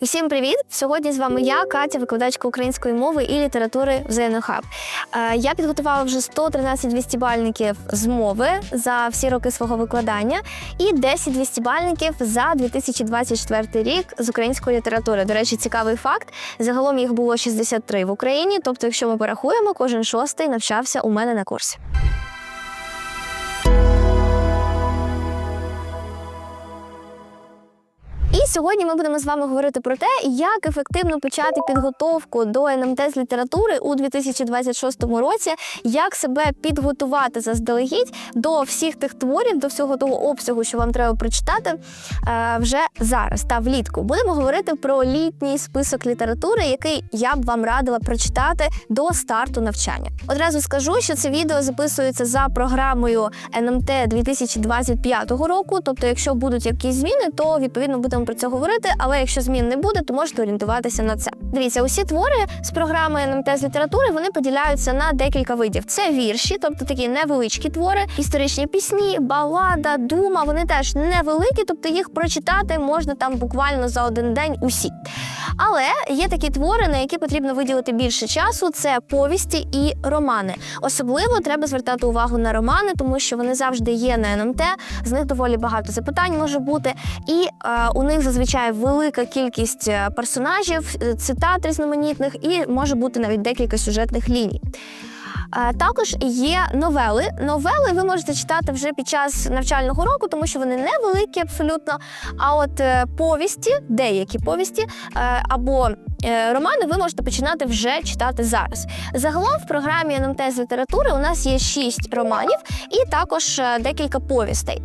Усім привіт! Сьогодні з вами я, Катя, викладачка української мови і літератури в Зенохаб Е, Я підготувала вже 113 200-бальників з мови за всі роки свого викладання і 10 200-бальників за 2024 рік з української літератури. До речі, цікавий факт. Загалом їх було 63 в Україні. Тобто, якщо ми порахуємо, кожен шостий навчався у мене на курсі. Сьогодні ми будемо з вами говорити про те, як ефективно почати підготовку до НМТ з літератури у 2026 році, як себе підготувати заздалегідь до всіх тих творів, до всього того обсягу, що вам треба прочитати е, вже зараз та влітку. Будемо говорити про літній список літератури, який я б вам радила прочитати до старту навчання. Одразу скажу, що це відео записується за програмою НМТ 2025 року. Тобто, якщо будуть якісь зміни, то відповідно будемо про це говорити. Але якщо змін не буде, то можете орієнтуватися на це. Дивіться, усі твори з програми НМТ з літератури вони поділяються на декілька видів. Це вірші, тобто такі невеличкі твори, історичні пісні, балада, дума. Вони теж невеликі, тобто їх прочитати можна там буквально за один день усі. Але є такі твори, на які потрібно виділити більше часу. Це повісті і романи. Особливо треба звертати увагу на романи, тому що вони завжди є на НМТ. З них доволі багато запитань може бути, і е, у них зазвичай велика кількість е, персонажів, е, цитат різноманітних, і може бути навіть декілька сюжетних ліній. Е, Також є новели. Новели ви можете читати вже під час навчального року, тому що вони невеликі абсолютно. А от е, повісті, деякі повісті е, або романи ви можете починати вже читати зараз. Загалом в програмі НМТ з літератури у нас є шість романів і також е, декілька повістей.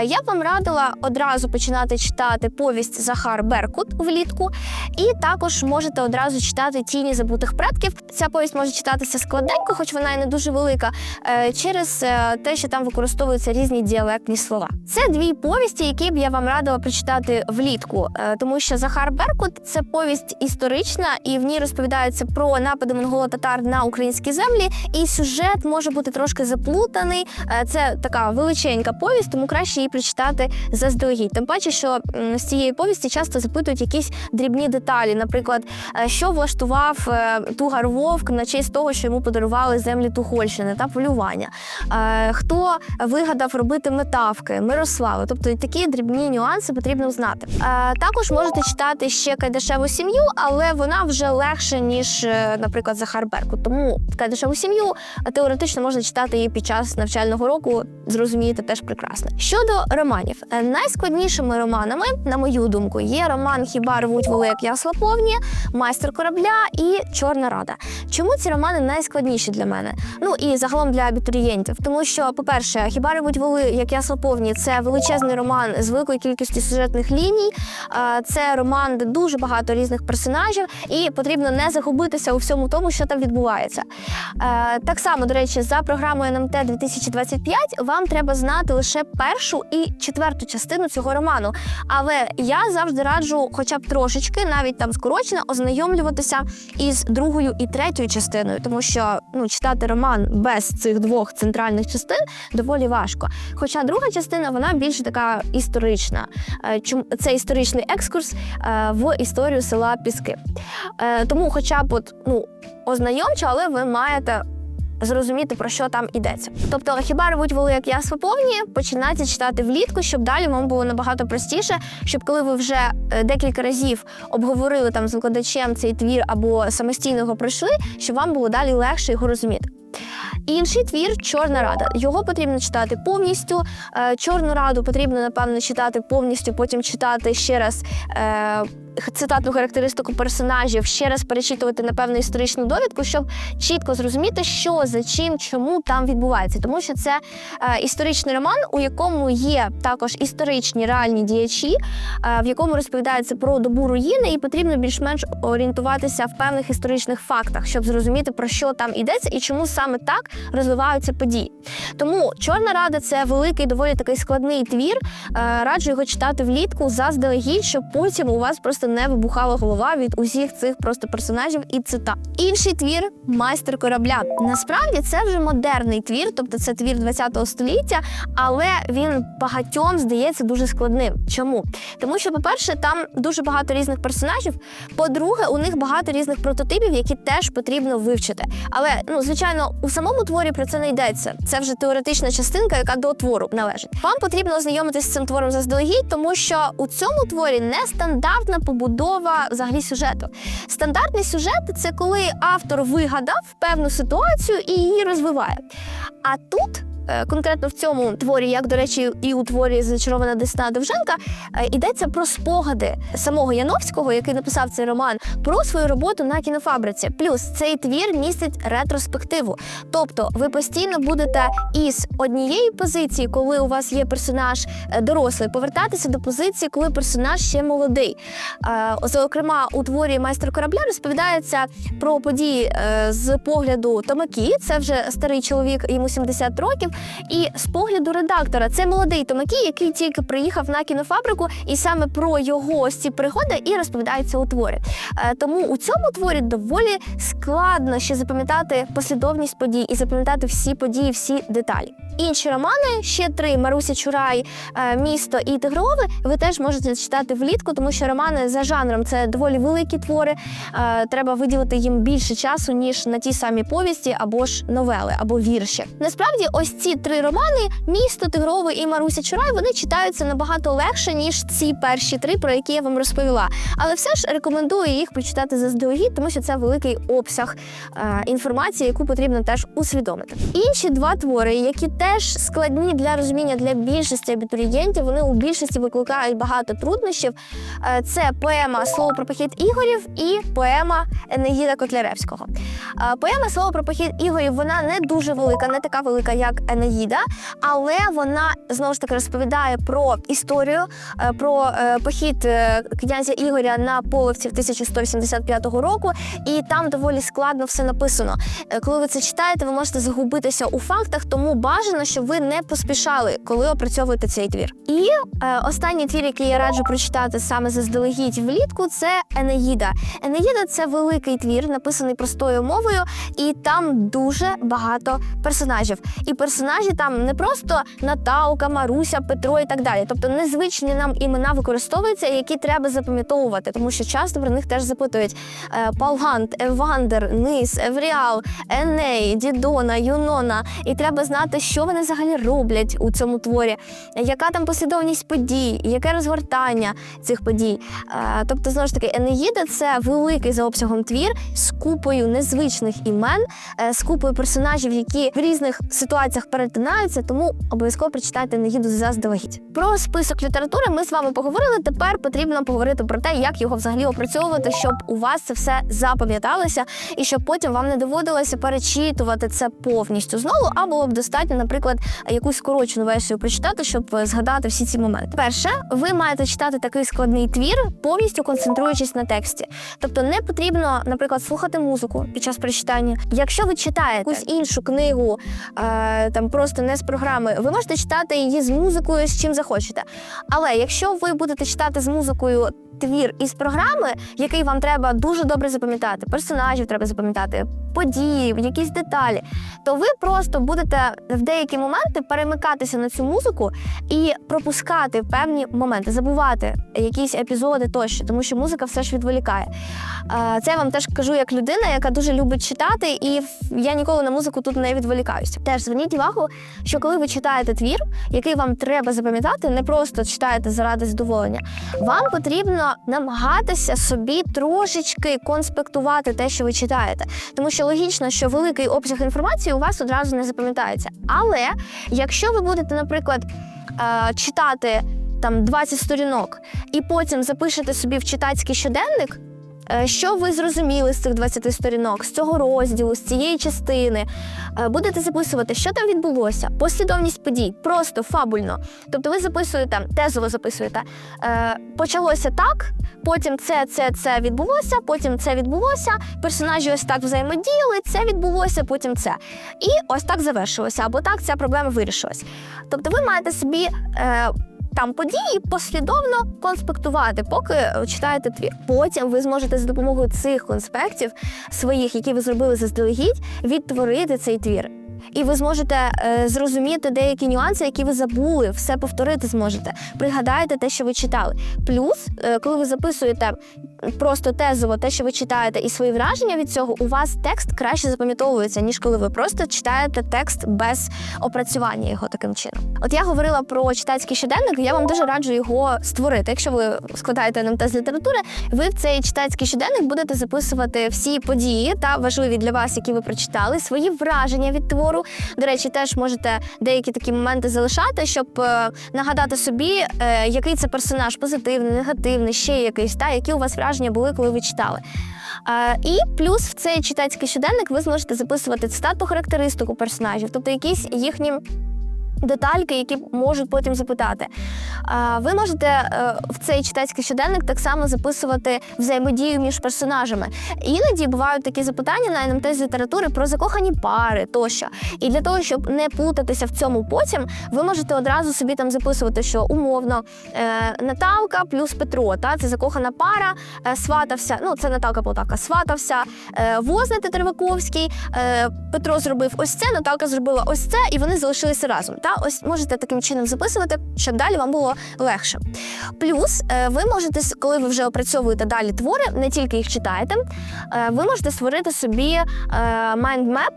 Е, Я б вам радила одразу починати читати повість Захар Беркут влітку, і також можете одразу читати Тіні забутих предків. Ця повість може читатися складненько, хоч вона і не дуже велика, е, через е, те, що там використовуються різні діалектні слова. Це дві повісті, які б я вам радила прочитати влітку, е, тому що Захар Беркут це повість історична, і в ній розповідається про напади монголо-татар на українські землі. І сюжет може бути трошки заплутаний. Е, Це така величенька повість, тому краще її прочитати заздалегідь. Тим паче, що з цієї повісті часто запитують якісь дрібні деталі. Наприклад, е, що влаштував е, Тугар Вовк на честь того, що йому подарували землі Тухольщини та полювання. Хто вигадав робити метавки, Мирослави? Тобто такі дрібні нюанси потрібно знати. Також можете читати ще Кайдашеву сім'ю, але вона вже легше, ніж, е, наприклад, Захар Беркут. Тому Кайдашеву сім'ю е, теоретично можна читати її під час навчального року. Зрозумієте теж прекрасно. Щодо романів, Е, найскладнішими романами, на мою думку, є роман Хіба рвуть воли, як ясла повні, майстер корабля і Чорна рада. Чому ці романи найскладніші для мене? Ну і загалом для абітурієнтів, тому що, по-перше, хіба рвуть воли, як ясла повні, це величезний роман з великою кількістю сюжетних ліній. Е, Це роман, де дуже багато різних персонажів, і потрібно не загубитися у всьому тому, що там відбувається. Е, Так само, до речі, за програмою НМТ 2025 вам треба знати лише першу і четверту частину цього роману. Але я завжди раджу, хоча б трошечки, навіть там скорочено, ознайомлюватися із другою і третьою частиною, тому що ну, читати роман без цих двох центральних частин доволі важко. Хоча друга частина вона більш така історична. Е, чому- Це історичний екскурс е, в історію села Піски. Е, Тому, хоча б от, ну, ознайомчо, але ви маєте. Зрозуміти, про що там йдеться. Тобто, хіба рвуть воли, як ясла повні, починайте читати влітку, щоб далі вам було набагато простіше, щоб коли ви вже е, декілька разів обговорили там з викладачем цей твір або самостійно його пройшли, щоб вам було далі легше його розуміти. І Інший твір Чорна рада. Його потрібно читати повністю. Е, Чорну раду потрібно, напевно, читати повністю, потім читати ще раз е, цитатну характеристику персонажів, ще раз перечитувати, напевно, історичну довідку, щоб чітко зрозуміти, що за чим, чому там відбувається. Тому що це е, історичний роман, у якому є також історичні реальні діячі, е, в якому розповідається про добу руїни, і потрібно більш-менш орієнтуватися в певних історичних фактах, щоб зрозуміти, про що там йдеться і чому саме так розвиваються події. Тому Чорна Рада це великий, доволі такий складний твір. Е, Раджу його читати влітку заздалегідь, щоб потім у вас просто не вибухала голова від усіх цих просто персонажів і цитат. Інший твір майстер корабля. Насправді це вже модерний твір, тобто це твір 20-го століття, але він багатьом здається дуже складним. Чому? Тому що, по-перше, там дуже багато різних персонажів. По-друге, у них багато різних прототипів, які теж потрібно вивчити. Але ну, звичайно, у самому творі про це не йдеться. Це вже теоретична частинка, яка до твору належить. Вам потрібно ознайомитися з цим твором заздалегідь, тому що у цьому творі нестандартна побудова взагалі сюжету. Стандартний сюжет це коли автор вигадав певну ситуацію і її розвиває. А тут. Е, Конкретно в цьому творі, як до речі, і у творі Зачарована Десна Довженка, е, йдеться про спогади самого Яновського, який написав цей роман, про свою роботу на кінофабриці. Плюс цей твір містить ретроспективу. Тобто ви постійно будете із однієї позиції, коли у вас є персонаж е, дорослий, повертатися до позиції, коли персонаж ще молодий. Зокрема, у творі майстер корабля розповідається про події з погляду Томакі. Це вже старий чоловік, йому 70 років. І з погляду редактора це молодий Томакі, який тільки приїхав на кінофабрику, і саме про його ось ці пригоди і розповідається у творі. Е, Тому у цьому творі доволі складно ще запам'ятати послідовність подій і запам'ятати всі події, всі деталі. Інші романи, ще три Маруся Чурай, е, місто і Тигрове. Ви теж можете читати влітку, тому що романи за жанром це доволі великі твори. Е, Треба виділити їм більше часу, ніж на ті самі повісті або ж новели, або вірші. Насправді, ось ці три романи місто Тигрове і Маруся Чурай вони читаються набагато легше, ніж ці перші три, про які я вам розповіла. Але все ж рекомендую їх прочитати заздалегідь, тому що це великий обсяг е, інформації, яку потрібно теж усвідомити. Інші два твори, які теж складні для розуміння для більшості абітурієнтів, вони у більшості викликають багато труднощів. Е, Це поема Слово про похід ігорів і поема Енеїда Котляревського. Е, Поема Слово про похід ігорів вона не дуже велика, не така велика, як Енеїда, але вона знову ж таки розповідає про історію, е, про похід князя Ігоря на половців 1185 року, і там доволі складно все написано. Коли ви це читаєте, ви можете загубитися у фактах, тому бажано, щоб ви не поспішали, коли опрацьовуєте цей твір. І е, останній твір, який я раджу прочитати саме заздалегідь влітку, це Енеїда. Енеїда це великий твір, написаний простою мовою, і там дуже багато персонажів. І персонажі там не просто Наталка, Маруся, Петро і так далі. Тобто незвичні нам імена використовуються, які треба запам'ятовувати, тому що часто про них теж запитують: Е, Палгант, Евандер, Низ, Евріал, Еней, Дідона, Юнона. І треба знати, що вони взагалі роблять у цьому творі, яка там послідовність подій, яке розгортання цих подій. Е, Тобто, знову ж таки, Енеїда це великий за обсягом твір з купою незвичних імен, е, з купою персонажів, які в різних ситуаціях перетинаються, тому обов'язково прочитайте Енеїду заздалегідь. Про список літератури ми з вами поговорили. Тепер потрібно поговорити про те, як його взагалі опрацьовувати, щоб у вас це все запам'яталося, і щоб потім вам не доводилося перечитувати це повністю знову, а було б достатньо, наприклад, якусь скорочену версію прочитати, щоб е, згадати всі ці моменти. Перше, ви маєте читати такий складний твір, повністю концентруючись на тексті. Тобто не потрібно, наприклад, слухати музику під час прочитання. Якщо ви читаєте якусь іншу книгу, е, там просто не з програми, ви можете читати її з музикою, з чим захочете. Але якщо ви будете читати з музикою твір із програми, який вам треба дуже добре запам'ятати, персонажів треба запам'ятати, події, якісь деталі, то ви просто будете в деякі моменти перемикатися на цю музику і пропускати певні моменти, забувати якісь епізоди тощо, тому що музика все ж відволікає. Це я вам теж кажу як людина, яка дуже любить читати, і я ніколи на музику тут не відволікаюся. Теж зверніть увагу, що коли ви читаєте твір, який вам треба запам'ятати, не просто читаєте заради задоволення, вам потрібно намагатися собі трошечки конспектувати те, що ви читаєте, тому що логічно, що великий обсяг інформації у вас одразу не запам'ятається. Але якщо ви будете, наприклад, е, читати там 20 сторінок і потім запишете собі в читацький щоденник. Е, що ви зрозуміли з цих 20 сторінок, з цього розділу, з цієї частини. Е, Будете записувати, що там відбулося, послідовність подій, просто фабульно. Тобто ви записуєте, тезово записуєте. Е, Почалося так, потім це, це, це відбулося, потім це відбулося. Персонажі ось так взаємодіяли, це відбулося, потім це. І ось так завершилося, або так ця проблема вирішилась. Тобто ви маєте собі. Там події послідовно конспектувати, поки е, читаєте твір. Потім ви зможете за допомогою цих конспектів своїх, які ви зробили заздалегідь, відтворити цей твір. І ви зможете е, зрозуміти деякі нюанси, які ви забули, все повторити зможете. Пригадаєте те, що ви читали. Плюс, е, коли ви записуєте просто тезово те, що ви читаєте, і свої враження від цього, у вас текст краще запам'ятовується, ніж коли ви просто читаєте текст без опрацювання його таким чином. От я говорила про читацький щоденник, я вам дуже раджу його створити. Якщо ви складаєте НМТ з літератури, ви в цей читацький щоденник будете записувати всі події та важливі для вас, які ви прочитали, свої враження від твору. До речі, теж можете деякі такі моменти залишати, щоб е, нагадати собі, е, який це персонаж, позитивний, негативний, ще якийсь, та які у вас враження були, коли ви читали. Е, І плюс в цей читацький щоденник ви зможете записувати цитату характеристику персонажів, тобто якісь їхні. Детальки, які можуть потім запитати. Ви можете е, в цей читацький щоденник так само записувати взаємодію між персонажами. Іноді бувають такі запитання на НМТ з літератури про закохані пари тощо. І для того, щоб не плутатися в цьому потім, ви можете одразу собі там записувати, що умовно е, Наталка плюс Петро. Та це закохана пара, е, сватався. Ну, це Наталка Полтавка, сватався Возний Тетереваковський. Е, Петро зробив ось це, Наталка зробила ось це, і вони залишилися разом. Та ось можете таким чином записувати, щоб далі вам було легше. Плюс е, ви можете, коли ви вже опрацьовуєте далі твори, не тільки їх читаєте, е, ви можете створити собі е, mind map.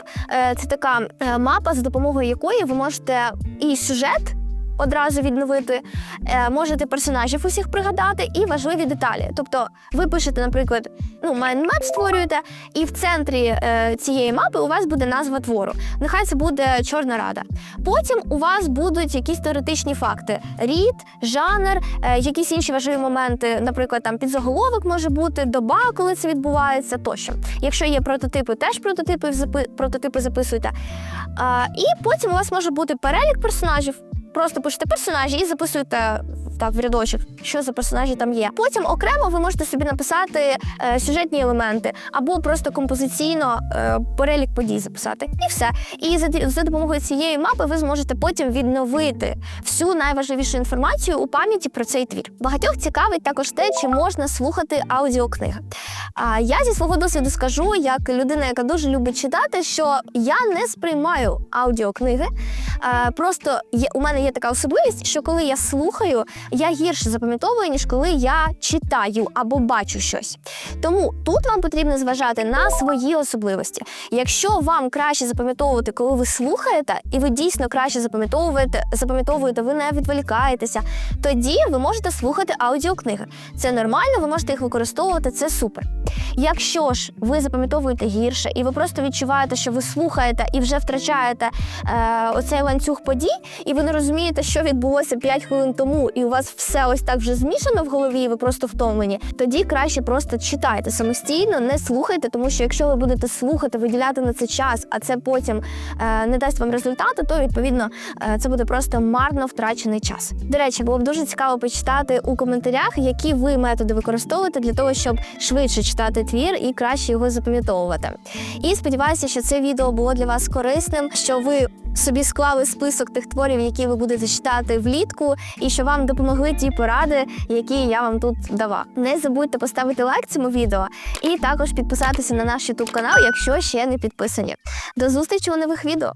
Це така мапа, за допомогою якої ви можете і сюжет. Одразу відновити, е, можете персонажів усіх пригадати і важливі деталі. Тобто, ви пишете, наприклад, ну, майндмеп створюєте, і в центрі е, цієї мапи у вас буде назва твору. Нехай це буде Чорна Рада. Потім у вас будуть якісь теоретичні факти: рід, жанр, е, якісь інші важливі моменти, наприклад, там підзаголовок може бути, доба, коли це відбувається, тощо. Якщо є прототипи, теж прототипи, прототипи записуйте. І потім у вас може бути перелік персонажів. Просто пишете персонажі і записуєте так в рядочок, що за персонажі там є. Потім окремо ви можете собі написати е, сюжетні елементи або просто композиційно е, перелік подій записати. І все. І за, за допомогою цієї мапи ви зможете потім відновити всю найважливішу інформацію у пам'яті про цей твір. Багатьох цікавить також те, чи можна слухати аудіокниги. А я зі свого досвіду скажу, як людина, яка дуже любить читати, що я не сприймаю аудіокниги. Е, Просто є, у мене є така особливість, що коли я слухаю, я гірше запам'ятовую, ніж коли я читаю або бачу щось. Тому тут вам потрібно зважати на свої особливості. Якщо вам краще запам'ятовувати, коли ви слухаєте, і ви дійсно краще запам'ятовуєте, запам'ятовуєте, ви не відволікаєтеся, тоді ви можете слухати аудіокниги. Це нормально, ви можете їх використовувати, це супер. Якщо ж ви запам'ятовуєте гірше, і ви просто відчуваєте, що ви слухаєте і вже втрачаєте е, оцей ланцюг подій, і ви не розумієте, що відбулося 5 хвилин тому, і у вас все ось так вже змішано в голові, і ви просто втомлені, тоді краще просто читайте самостійно, не слухайте, тому що якщо ви будете слухати, виділяти на це час, а це потім е, не дасть вам результату, то відповідно е, це буде просто марно втрачений час. До речі, було б дуже цікаво почитати у коментарях, які ви методи використовуєте для того, щоб швидше читати твір і краще його запам'ятовувати. І сподіваюся, що це відео було для вас корисним, що ви собі склали список тих творів, які ви будете читати влітку, і що вам допомогли ті поради, які я вам тут дала. Не забудьте поставити лайк цьому відео і також підписатися на наш YouTube канал, якщо ще не підписані. До зустрічі у нових відео.